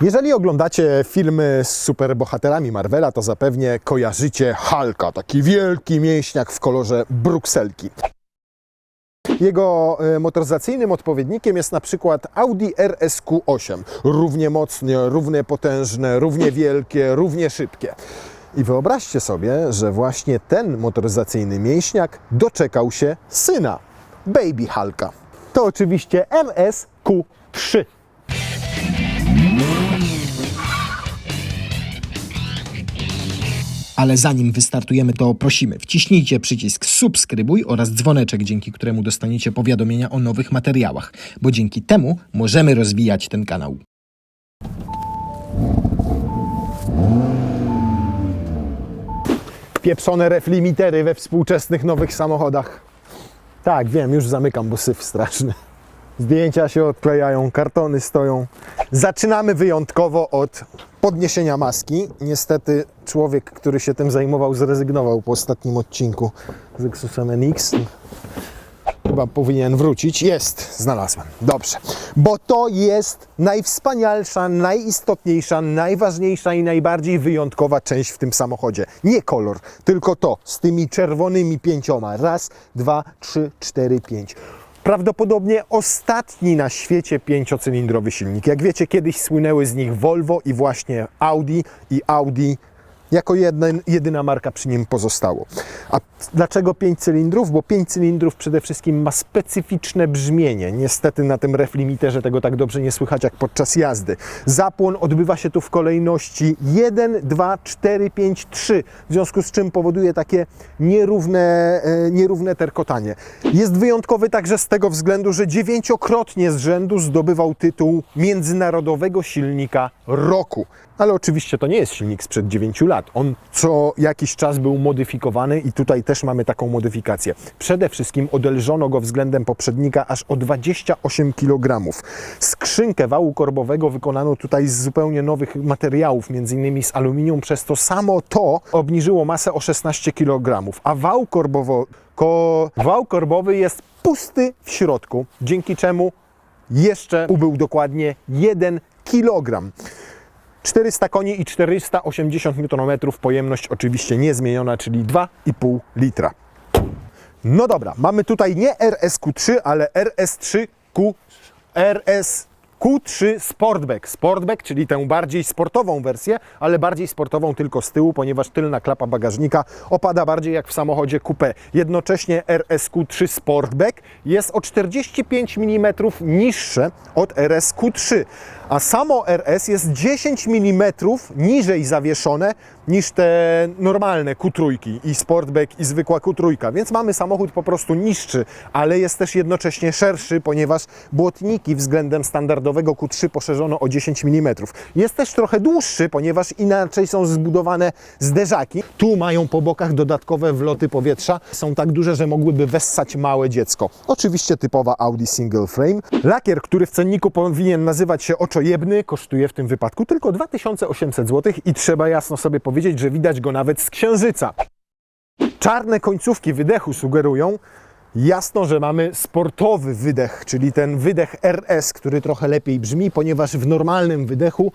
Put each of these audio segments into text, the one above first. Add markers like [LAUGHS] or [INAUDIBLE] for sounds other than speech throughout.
Jeżeli oglądacie filmy z superbohaterami Marvela, to zapewnie kojarzycie Hulka, taki wielki mięśniak w kolorze brukselki. Jego e, motoryzacyjnym odpowiednikiem jest na przykład Audi RSQ8. Równie mocne, równie potężne, równie wielkie, równie szybkie. I wyobraźcie sobie, że właśnie ten motoryzacyjny mięśniak doczekał się syna, Baby Hulka. To oczywiście MSQ3. Ale zanim wystartujemy, to prosimy, wciśnijcie przycisk subskrybuj oraz dzwoneczek, dzięki któremu dostaniecie powiadomienia o nowych materiałach, bo dzięki temu możemy rozwijać ten kanał. Pieprzone reflimitery we współczesnych nowych samochodach. Tak, wiem, już zamykam, bo syf straszny. Zdjęcia się odklejają, kartony stoją. Zaczynamy wyjątkowo od podniesienia maski. Niestety człowiek, który się tym zajmował, zrezygnował po ostatnim odcinku z Lexusem NX. Chyba powinien wrócić. Jest, znalazłem. Dobrze. Bo to jest najwspanialsza, najistotniejsza, najważniejsza i najbardziej wyjątkowa część w tym samochodzie. Nie kolor, tylko to z tymi czerwonymi pięcioma. Raz, dwa, trzy, cztery, pięć. Prawdopodobnie ostatni na świecie pięciocylindrowy silnik. Jak wiecie, kiedyś słynęły z nich Volvo i właśnie Audi i Audi jako jedna, jedyna marka przy nim pozostało. A dlaczego 5 cylindrów? Bo 5 cylindrów przede wszystkim ma specyficzne brzmienie. Niestety na tym reflimiterze tego tak dobrze nie słychać jak podczas jazdy. Zapłon odbywa się tu w kolejności 1, 2, 4, 5, 3, w związku z czym powoduje takie nierówne, e, nierówne terkotanie. Jest wyjątkowy także z tego względu, że dziewięciokrotnie z rzędu zdobywał tytuł międzynarodowego silnika roku. Ale oczywiście to nie jest silnik sprzed 9 lat. On co jakiś czas był modyfikowany i tutaj też mamy taką modyfikację. Przede wszystkim odelżono go względem poprzednika aż o 28 kg. Skrzynkę wału korbowego wykonano tutaj z zupełnie nowych materiałów, m.in. z aluminium, przez to samo to obniżyło masę o 16 kg, a wał, korbowo, ko, wał korbowy jest pusty w środku, dzięki czemu jeszcze ubył dokładnie 1 kg. 400 koni i 480 Nm, pojemność oczywiście niezmieniona, czyli 2,5 litra. No dobra, mamy tutaj nie RSQ3, ale RS3Q, RSQ3 Sportback. Sportback, czyli tę bardziej sportową wersję, ale bardziej sportową tylko z tyłu, ponieważ tylna klapa bagażnika opada bardziej jak w samochodzie coupé. Jednocześnie RSQ3 Sportback jest o 45 mm niższe od RSQ3, a samo RS jest 10 mm niżej zawieszone niż te normalne Q3 i Sportback i zwykła Q3, więc mamy samochód po prostu niższy, ale jest też jednocześnie szerszy, ponieważ błotniki względem standardowego Q3 poszerzono o 10 mm. Jest też trochę dłuższy, ponieważ inaczej są zbudowane zderzaki. Tu mają po bokach dodatkowe wloty powietrza. Są tak duże, że mogłyby wessać małe dziecko. Oczywiście typowa Audi single frame. Lakier, który w cenniku powinien nazywać się oczojebny, kosztuje w tym wypadku tylko 2800 zł i trzeba jasno sobie powiedzieć, że widać go nawet z księżyca. Czarne końcówki wydechu sugerują jasno, że mamy sportowy wydech, czyli ten wydech RS, który trochę lepiej brzmi, ponieważ w normalnym wydechu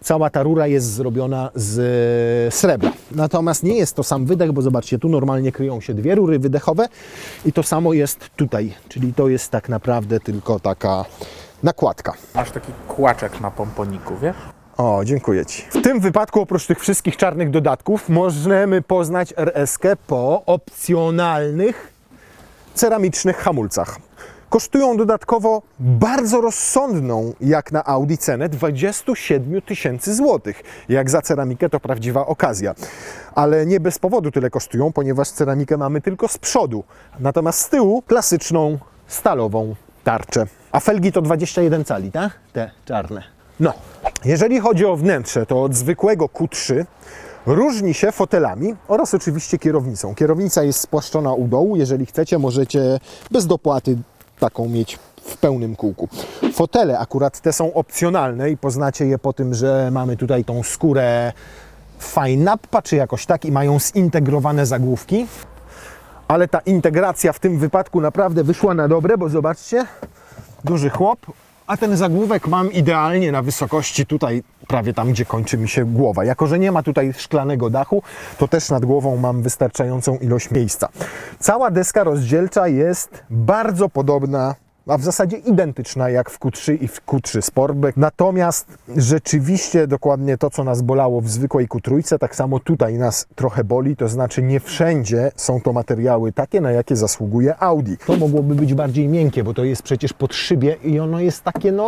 cała ta rura jest zrobiona z e, srebra. Natomiast nie jest to sam wydech, bo zobaczcie, tu normalnie kryją się dwie rury wydechowe i to samo jest tutaj, czyli to jest tak naprawdę tylko taka nakładka. Masz taki kłaczek na pomponiku, wiesz? O, dziękuję Ci. W tym wypadku, oprócz tych wszystkich czarnych dodatków, możemy poznać RS-kę po opcjonalnych ceramicznych hamulcach. Kosztują dodatkowo bardzo rozsądną, jak na Audi, cenę 27 tysięcy złotych. Jak za ceramikę to prawdziwa okazja. Ale nie bez powodu tyle kosztują, ponieważ ceramikę mamy tylko z przodu, natomiast z tyłu klasyczną stalową tarczę. A felgi to 21 cali, tak? Te czarne. No, jeżeli chodzi o wnętrze, to od zwykłego Q3 różni się fotelami oraz oczywiście kierownicą. Kierownica jest spłaszczona u dołu, jeżeli chcecie, możecie bez dopłaty taką mieć w pełnym kółku. Fotele akurat te są opcjonalne i poznacie je po tym, że mamy tutaj tą skórę Fajnappa, czy jakoś tak i mają zintegrowane zagłówki. Ale ta integracja w tym wypadku naprawdę wyszła na dobre, bo zobaczcie, duży chłop, a ten zagłówek mam idealnie na wysokości tutaj, prawie tam, gdzie kończy mi się głowa. Jako, że nie ma tutaj szklanego dachu, to też nad głową mam wystarczającą ilość miejsca. Cała deska rozdzielcza jest bardzo podobna a w zasadzie identyczna jak w Q3 i w Q3 Sportback. Natomiast rzeczywiście dokładnie to, co nas bolało w zwykłej Q3, tak samo tutaj nas trochę boli, to znaczy nie wszędzie są to materiały takie, na jakie zasługuje Audi. To mogłoby być bardziej miękkie, bo to jest przecież pod szybie i ono jest takie no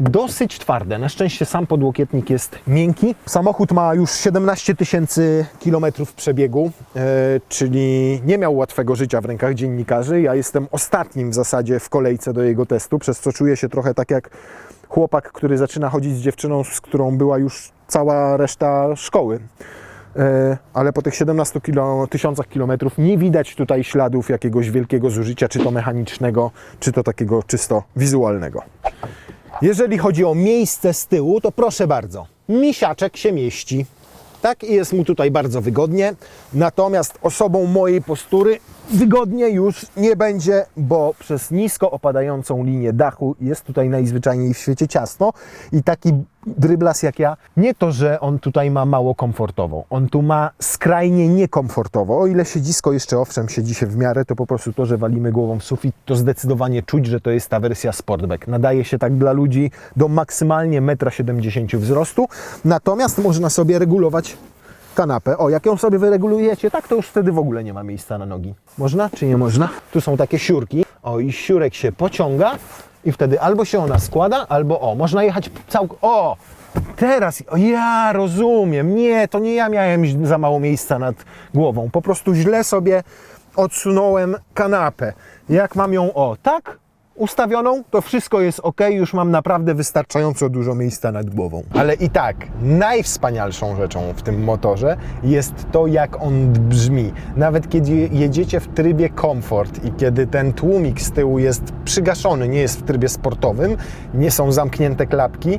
dosyć twarde. Na szczęście sam podłokietnik jest miękki. Samochód ma już 17 tysięcy kilometrów przebiegu, e, czyli nie miał łatwego życia w rękach dziennikarzy. Ja jestem ostatnim w zasadzie w kolejce do jego testu, przez co czuję się trochę tak jak chłopak, który zaczyna chodzić z dziewczyną, z którą była już cała reszta szkoły. E, ale po tych 17 kilo, tysiącach kilometrów nie widać tutaj śladów jakiegoś wielkiego zużycia, czy to mechanicznego, czy to takiego czysto wizualnego. Jeżeli chodzi o miejsce z tyłu, to proszę bardzo, misiaczek się mieści. Tak, i jest mu tutaj bardzo wygodnie. Natomiast osobą mojej postury wygodnie już nie będzie, bo przez nisko opadającą linię dachu jest tutaj najzwyczajniej w świecie ciasno i taki dryblas jak ja, nie to, że on tutaj ma mało komfortowo, on tu ma skrajnie niekomfortowo. O ile siedzisko jeszcze owszem siedzi się w miarę, to po prostu to, że walimy głową w sufit, to zdecydowanie czuć, że to jest ta wersja Sportback. Nadaje się tak dla ludzi do maksymalnie 1,70 m wzrostu, natomiast można sobie regulować kanapę. O, jak ją sobie wyregulujecie, tak to już wtedy w ogóle nie ma miejsca na nogi. Można czy nie można? Tu są takie siurki. O, i siurek się pociąga i wtedy albo się ona składa, albo o, można jechać całkowicie. O! Teraz, o, ja rozumiem. Nie, to nie ja miałem za mało miejsca nad głową. Po prostu źle sobie odsunąłem kanapę. Jak mam ją, o, tak? Ustawioną, to wszystko jest ok, już mam naprawdę wystarczająco dużo miejsca nad głową. Ale i tak, najwspanialszą rzeczą w tym motorze jest to, jak on brzmi. Nawet kiedy jedziecie w trybie komfort i kiedy ten tłumik z tyłu jest przygaszony, nie jest w trybie sportowym, nie są zamknięte klapki,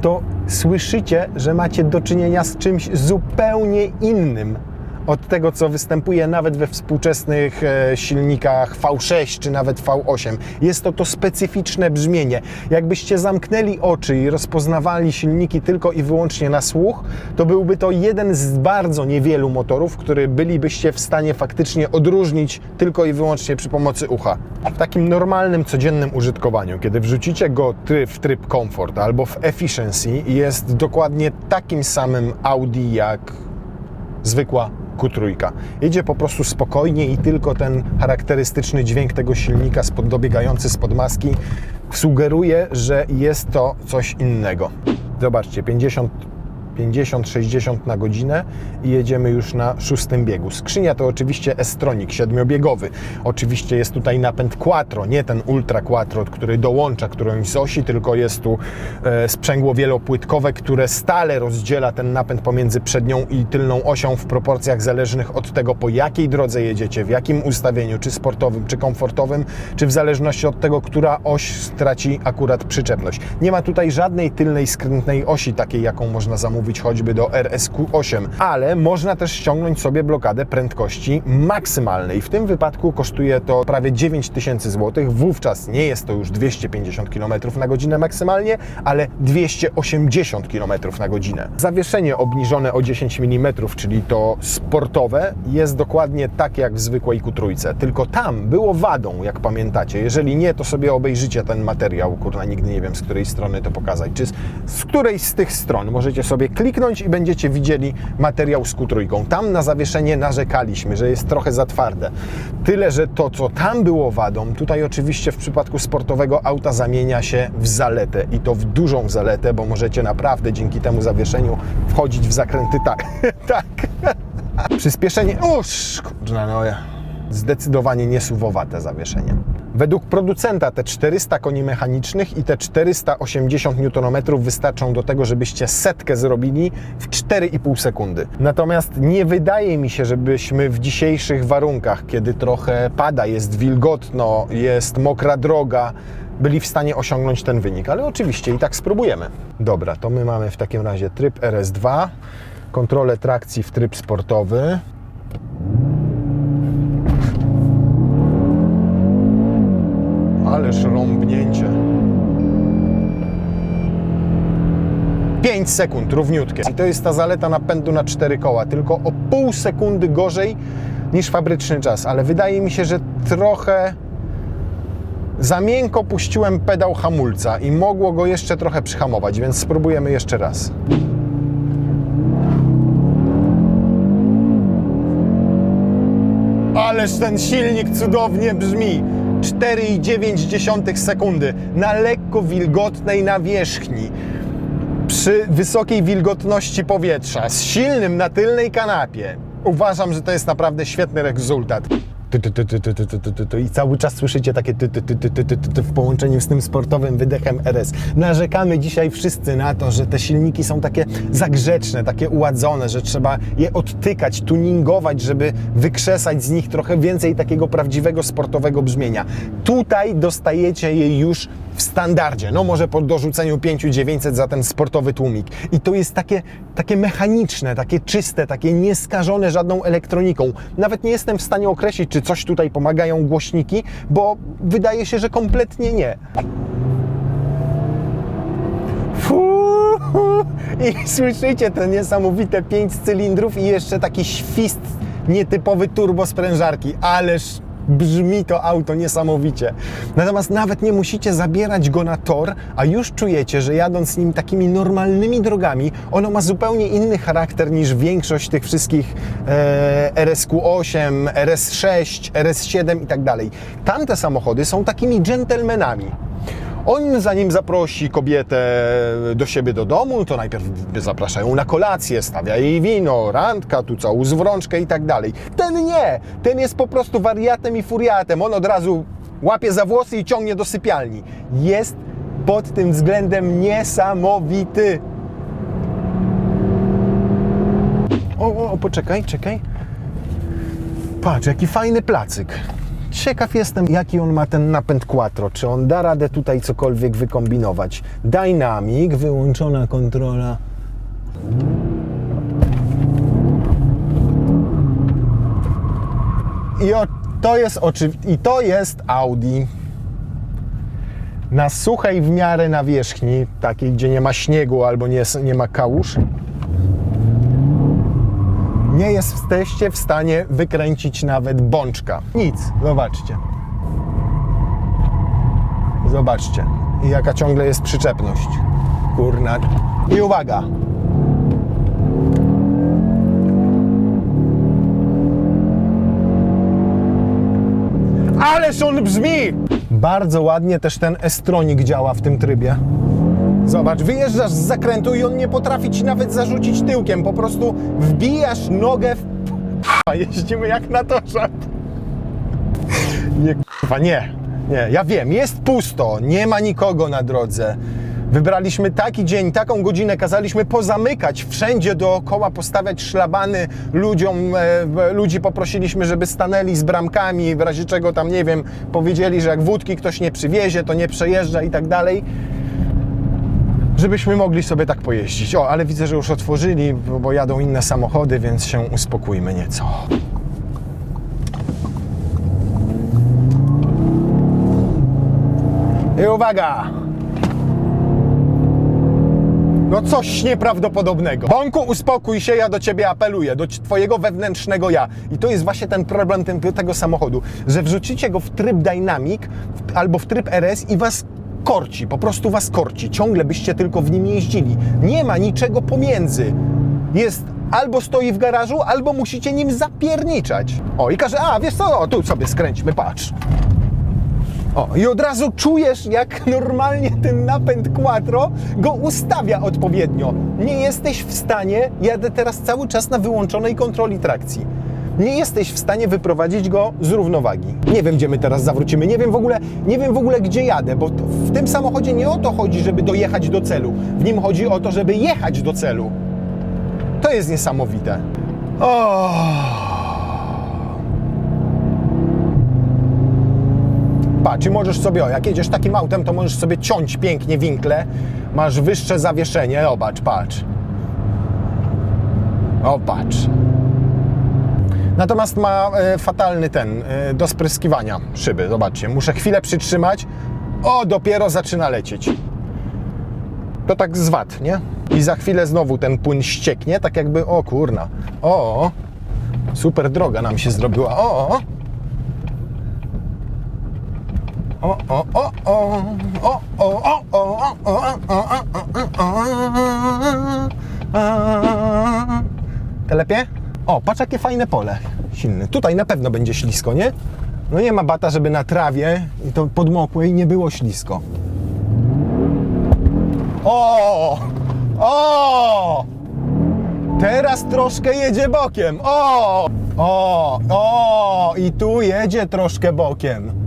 to słyszycie, że macie do czynienia z czymś zupełnie innym od tego, co występuje nawet we współczesnych e, silnikach V6 czy nawet V8. Jest to to specyficzne brzmienie. Jakbyście zamknęli oczy i rozpoznawali silniki tylko i wyłącznie na słuch, to byłby to jeden z bardzo niewielu motorów, który bylibyście w stanie faktycznie odróżnić tylko i wyłącznie przy pomocy ucha. W takim normalnym, codziennym użytkowaniu, kiedy wrzucicie go w tryb komfort albo w efficiency, jest dokładnie takim samym Audi jak zwykła Q3. Jedzie po prostu spokojnie i tylko ten charakterystyczny dźwięk tego silnika spod, dobiegający spod maski sugeruje, że jest to coś innego. Zobaczcie, 50 50-60 na godzinę i jedziemy już na szóstym biegu. Skrzynia to oczywiście S-Tronic siedmiobiegowy. Oczywiście jest tutaj napęd Quattro, nie ten Ultra Quattro, który dołącza którąś z osi, tylko jest tu e, sprzęgło wielopłytkowe, które stale rozdziela ten napęd pomiędzy przednią i tylną osią w proporcjach zależnych od tego, po jakiej drodze jedziecie, w jakim ustawieniu, czy sportowym, czy komfortowym, czy w zależności od tego, która oś straci akurat przyczepność. Nie ma tutaj żadnej tylnej skrętnej osi, takiej jaką można zamówić choćby do RSQ8, ale można też ściągnąć sobie blokadę prędkości maksymalnej. W tym wypadku kosztuje to prawie 9000 zł. Wówczas nie jest to już 250 km na godzinę maksymalnie, ale 280 km na godzinę. Zawieszenie obniżone o 10 mm, czyli to sportowe, jest dokładnie tak jak w zwykłej Q3, tylko tam było wadą, jak pamiętacie. Jeżeli nie, to sobie obejrzycie ten materiał. Kurna, nigdy nie wiem, z której strony to pokazać. Czy z, z której z tych stron możecie sobie kliknąć i będziecie widzieli materiał z Q3. Tam na zawieszenie narzekaliśmy, że jest trochę za twarde. Tyle, że to, co tam było wadą, tutaj oczywiście w przypadku sportowego auta zamienia się w zaletę i to w dużą zaletę, bo możecie naprawdę dzięki temu zawieszeniu wchodzić w zakręty tak, [LAUGHS] tak. Przyspieszenie, uż, kurna no ja. Zdecydowanie niesuwowate zawieszenie. Według producenta te 400 koni mechanicznych i te 480 Nm wystarczą do tego, żebyście setkę zrobili w 4,5 sekundy. Natomiast nie wydaje mi się, żebyśmy w dzisiejszych warunkach, kiedy trochę pada, jest wilgotno, jest mokra droga, byli w stanie osiągnąć ten wynik, ale oczywiście i tak spróbujemy. Dobra, to my mamy w takim razie tryb RS2, kontrolę trakcji w tryb sportowy. Ależ rąbnięcie. 5 sekund, równiutkie. I to jest ta zaleta napędu na 4 koła, tylko o pół sekundy gorzej niż fabryczny czas, ale wydaje mi się, że trochę za miękko puściłem pedał hamulca i mogło go jeszcze trochę przyhamować, więc spróbujemy jeszcze raz. Ależ ten silnik cudownie brzmi. 4,9 sekundy na lekko wilgotnej nawierzchni. Przy wysokiej wilgotności powietrza, z silnym na tylnej kanapie. Uważam, że to jest naprawdę świetny rezultat i cały czas słyszycie takie w połączeniu z tym sportowym wydechem RS. Narzekamy dzisiaj wszyscy na to, że te silniki są takie zagrzeczne, takie uładzone, że trzeba je odtykać, tuningować, żeby wykrzesać z nich trochę więcej takiego prawdziwego sportowego brzmienia. Tutaj dostajecie je już w standardzie, no może po dorzuceniu 5900 za ten sportowy tłumik. I to jest takie, takie mechaniczne, takie czyste, takie nieskażone żadną elektroniką. Nawet nie jestem w stanie określić, czy coś tutaj pomagają głośniki, bo wydaje się, że kompletnie nie. Fuuu. I słyszycie te niesamowite 5 cylindrów i jeszcze taki świst nietypowy turbo sprężarki. Ależ brzmi to auto niesamowicie. Natomiast nawet nie musicie zabierać go na tor, a już czujecie, że jadąc nim takimi normalnymi drogami, ono ma zupełnie inny charakter niż większość tych wszystkich e, RSQ8, RS6, RS7 i tak dalej. Tamte samochody są takimi dżentelmenami. On zanim zaprosi kobietę do siebie do domu, to najpierw zapraszają na kolację, stawia jej wino, randka, tu całą zwrączkę i tak dalej. Ten nie, ten jest po prostu wariatem i furiatem. On od razu łapie za włosy i ciągnie do sypialni. Jest pod tym względem niesamowity. O, o, poczekaj, czekaj. Patrz, jaki fajny placyk. Ciekaw jestem, jaki on ma ten napęd quattro. Czy on da radę tutaj cokolwiek wykombinować? Dynamic, wyłączona kontrola. I o, to jest oczywi- i to jest Audi. Na suchej w miarę nawierzchni, takiej gdzie nie ma śniegu albo nie, nie ma kałuż, nie jesteście w stanie wykręcić nawet bączka. Nic, zobaczcie. Zobaczcie. Jaka ciągle jest przyczepność. Kurna. I uwaga. Ależ on brzmi! Bardzo ładnie też ten estronik działa w tym trybie. Zobacz, wyjeżdżasz z zakrętu i on nie potrafi ci nawet zarzucić tyłkiem. Po prostu wbijasz nogę w... A jeździmy jak na torze. Nie, kurwa, nie. Nie, ja wiem, jest pusto, nie ma nikogo na drodze. Wybraliśmy taki dzień, taką godzinę, kazaliśmy pozamykać wszędzie dookoła, postawiać szlabany ludziom. E, ludzi poprosiliśmy, żeby stanęli z bramkami, w razie czego tam, nie wiem, powiedzieli, że jak wódki ktoś nie przywiezie, to nie przejeżdża i tak dalej żebyśmy mogli sobie tak pojeździć. O, ale widzę, że już otworzyli, bo jadą inne samochody, więc się uspokójmy nieco. I uwaga! No coś nieprawdopodobnego. Bąku, uspokój się, ja do ciebie apeluję, do twojego wewnętrznego ja. I to jest właśnie ten problem tego samochodu, że wrzucicie go w tryb Dynamic albo w tryb RS i was korci, po prostu was korci. Ciągle byście tylko w nim jeździli. Nie ma niczego pomiędzy. Jest albo stoi w garażu, albo musicie nim zapierniczać. O, i każe, a wiesz co, o, tu sobie skręćmy, patrz. O, i od razu czujesz, jak normalnie ten napęd quattro go ustawia odpowiednio. Nie jesteś w stanie, jadę teraz cały czas na wyłączonej kontroli trakcji. Nie jesteś w stanie wyprowadzić go z równowagi. Nie wiem, gdzie my teraz zawrócimy, nie wiem w ogóle, nie wiem w ogóle, gdzie jadę, bo w tym samochodzie nie o to chodzi, żeby dojechać do celu. W nim chodzi o to, żeby jechać do celu. To jest niesamowite. O. Patrz, możesz sobie, o, jak jedziesz takim autem, to możesz sobie ciąć pięknie winkle, masz wyższe zawieszenie, zobacz, patrz. O, patrz. Natomiast ma e, fatalny ten, e, do spryskiwania szyby, zobaczcie, muszę chwilę przytrzymać, o, dopiero zaczyna lecieć. to tak zwad, nie? I za chwilę znowu ten płyn ścieknie, tak jakby, o kurna, o, super droga nam się zrobiła, o, o, o, o, o, o, o, o, o, o, o, o, o, o, Telepie? O, patrz jakie fajne pole silne. Tutaj na pewno będzie ślisko, nie? No nie ma bata, żeby na trawie i to podmokłej nie było ślisko. O! O! Teraz troszkę jedzie bokiem. O! O! O! I tu jedzie troszkę bokiem.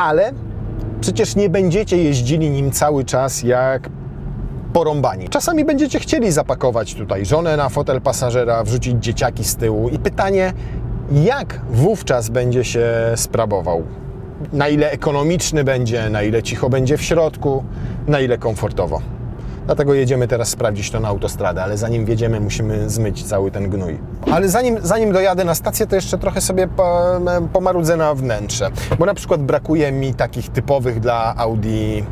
Ale przecież nie będziecie jeździli nim cały czas jak porąbani. Czasami będziecie chcieli zapakować tutaj żonę na fotel pasażera, wrzucić dzieciaki z tyłu i pytanie, jak wówczas będzie się sprawował? Na ile ekonomiczny będzie, na ile cicho będzie w środku, na ile komfortowo. Dlatego jedziemy teraz sprawdzić to na autostradę, ale zanim wjedziemy, musimy zmyć cały ten gnój. Ale zanim, zanim dojadę na stację, to jeszcze trochę sobie po, pomarudzę na wnętrze. Bo na przykład brakuje mi takich typowych dla Audi e,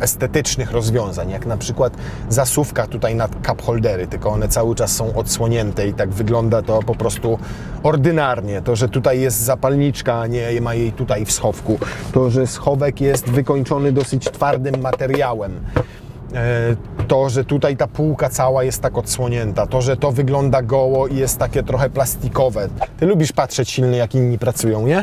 estetycznych rozwiązań, jak na przykład zasuwka tutaj nad cup holdery, tylko one cały czas są odsłonięte i tak wygląda to po prostu ordynarnie. To, że tutaj jest zapalniczka, a nie ma jej tutaj w schowku. To, że schowek jest wykończony dosyć twardym materiałem. E, to, że tutaj ta półka cała jest tak odsłonięta, to, że to wygląda goło i jest takie trochę plastikowe. Ty lubisz patrzeć silny, jak inni pracują, nie?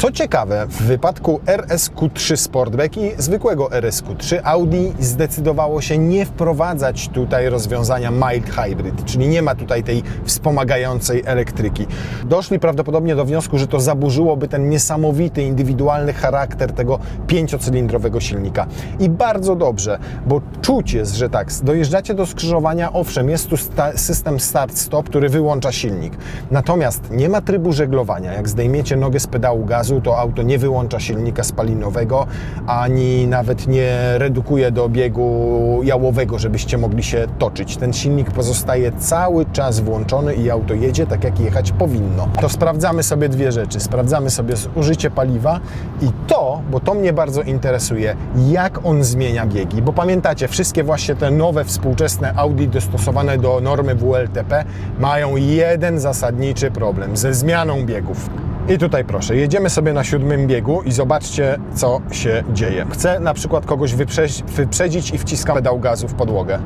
Co ciekawe, w wypadku RSQ3 Sportback i zwykłego RSQ3 Audi zdecydowało się nie wprowadzać tutaj rozwiązania mild hybrid, czyli nie ma tutaj tej wspomagającej elektryki. Doszli prawdopodobnie do wniosku, że to zaburzyłoby ten niesamowity, indywidualny charakter tego pięciocylindrowego silnika. I bardzo dobrze, bo czuć jest, że tak, dojeżdżacie do skrzyżowania, owszem, jest tu sta- system start-stop, który wyłącza silnik. Natomiast nie ma trybu żeglowania. Jak zdejmiecie nogę z pedału gazu, to auto nie wyłącza silnika spalinowego, ani nawet nie redukuje do biegu jałowego, żebyście mogli się toczyć. Ten silnik pozostaje cały czas włączony i auto jedzie tak, jak jechać powinno. To sprawdzamy sobie dwie rzeczy. Sprawdzamy sobie zużycie paliwa i to, bo to mnie bardzo interesuje, jak on zmienia biegi. Bo pamiętacie, wszystkie właśnie te nowe, współczesne Audi dostosowane do normy WLTP mają jeden zasadniczy problem ze zmianą biegów. I tutaj proszę, jedziemy sobie na siódmym biegu i zobaczcie, co się dzieje. Chcę na przykład kogoś wyprze- wyprzedzić i wciskam pedał gazu w podłogę.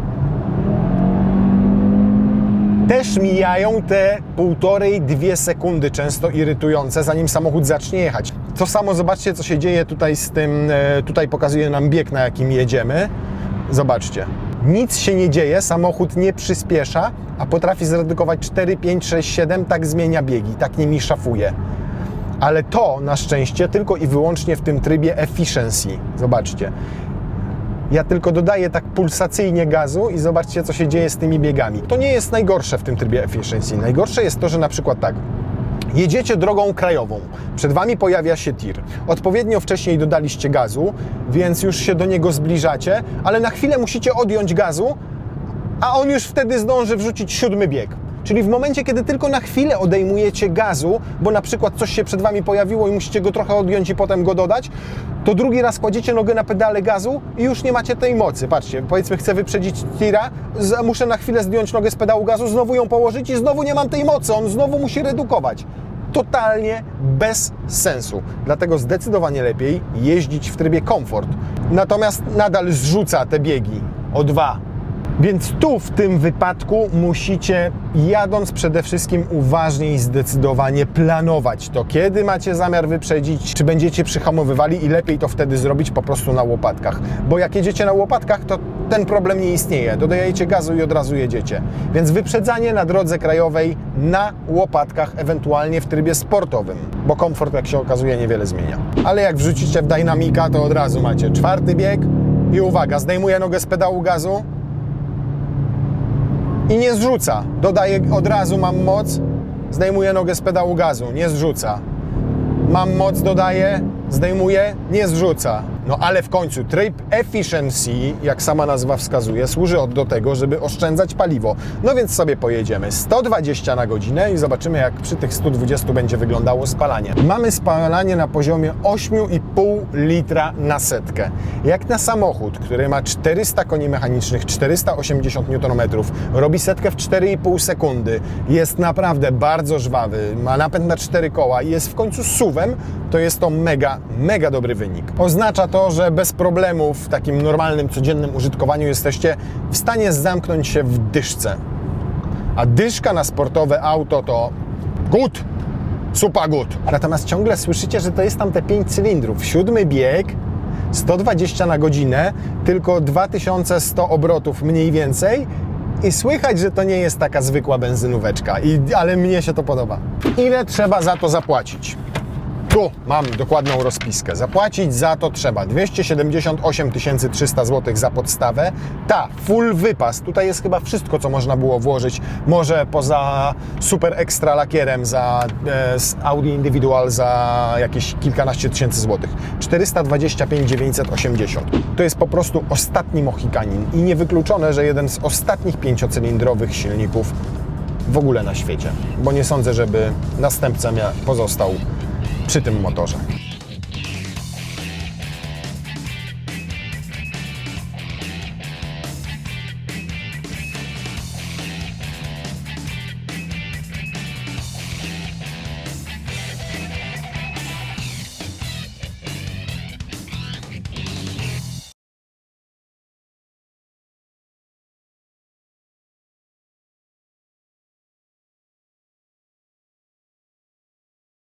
Też mijają te półtorej, dwie sekundy często irytujące, zanim samochód zacznie jechać. To samo zobaczcie, co się dzieje tutaj z tym, e, tutaj pokazuje nam bieg, na jakim jedziemy. Zobaczcie. Nic się nie dzieje, samochód nie przyspiesza, a potrafi zredukować 4, 5, 6, 7, tak zmienia biegi, tak nimi szafuje. Ale to na szczęście tylko i wyłącznie w tym trybie efficiency. Zobaczcie. Ja tylko dodaję tak pulsacyjnie gazu i zobaczcie, co się dzieje z tymi biegami. To nie jest najgorsze w tym trybie efficiency. Najgorsze jest to, że na przykład tak. Jedziecie drogą krajową, przed Wami pojawia się tir. Odpowiednio wcześniej dodaliście gazu, więc już się do niego zbliżacie, ale na chwilę musicie odjąć gazu, a on już wtedy zdąży wrzucić siódmy bieg. Czyli w momencie, kiedy tylko na chwilę odejmujecie gazu, bo na przykład coś się przed Wami pojawiło i musicie go trochę odjąć i potem go dodać, to drugi raz kładziecie nogę na pedale gazu i już nie macie tej mocy. Patrzcie, powiedzmy chcę wyprzedzić tira, muszę na chwilę zdjąć nogę z pedału gazu, znowu ją położyć i znowu nie mam tej mocy, on znowu musi redukować. Totalnie bez sensu. Dlatego zdecydowanie lepiej jeździć w trybie komfort. Natomiast nadal zrzuca te biegi o dwa, więc tu w tym wypadku musicie, jadąc przede wszystkim uważnie i zdecydowanie planować to, kiedy macie zamiar wyprzedzić, czy będziecie przyhamowywali i lepiej to wtedy zrobić po prostu na łopatkach. Bo jak jedziecie na łopatkach, to ten problem nie istnieje. Dodajecie gazu i od razu jedziecie. Więc wyprzedzanie na drodze krajowej na łopatkach, ewentualnie w trybie sportowym, bo komfort, jak się okazuje, niewiele zmienia. Ale jak wrzucicie w dynamika, to od razu macie czwarty bieg i uwaga, zdejmuję nogę z pedału gazu, i nie zrzuca. Dodaję od razu, mam moc, zdejmuję nogę z pedału gazu, nie zrzuca. Mam moc, dodaję, zdejmuję, nie zrzuca. No ale w końcu tryb efficiency, jak sama nazwa wskazuje, służy do tego, żeby oszczędzać paliwo. No więc sobie pojedziemy 120 na godzinę i zobaczymy, jak przy tych 120 będzie wyglądało spalanie. Mamy spalanie na poziomie 8,5 litra na setkę. Jak na samochód, który ma 400 koni mechanicznych, 480 Nm, robi setkę w 4,5 sekundy, jest naprawdę bardzo żwawy, ma napęd na 4 koła i jest w końcu suwem, to jest to mega, mega dobry wynik. Oznacza to, że bez problemu w takim normalnym, codziennym użytkowaniu jesteście w stanie zamknąć się w dyszce. A dyszka na sportowe auto to good, super good. Natomiast ciągle słyszycie, że to jest tam te 5 cylindrów. Siódmy bieg, 120 na godzinę, tylko 2100 obrotów mniej więcej. I słychać, że to nie jest taka zwykła benzynóweczka, I, ale mnie się to podoba. Ile trzeba za to zapłacić? Tu mam dokładną rozpiskę. Zapłacić za to trzeba 278 300 zł za podstawę. Ta, full wypas. Tutaj jest chyba wszystko, co można było włożyć. Może poza super ekstra lakierem za e, z Audi Individual za jakieś kilkanaście tysięcy złotych. 425 980. To jest po prostu ostatni Mohikanin i niewykluczone, że jeden z ostatnich pięciocylindrowych silników w ogóle na świecie. Bo nie sądzę, żeby następca pozostał przy tym motorze.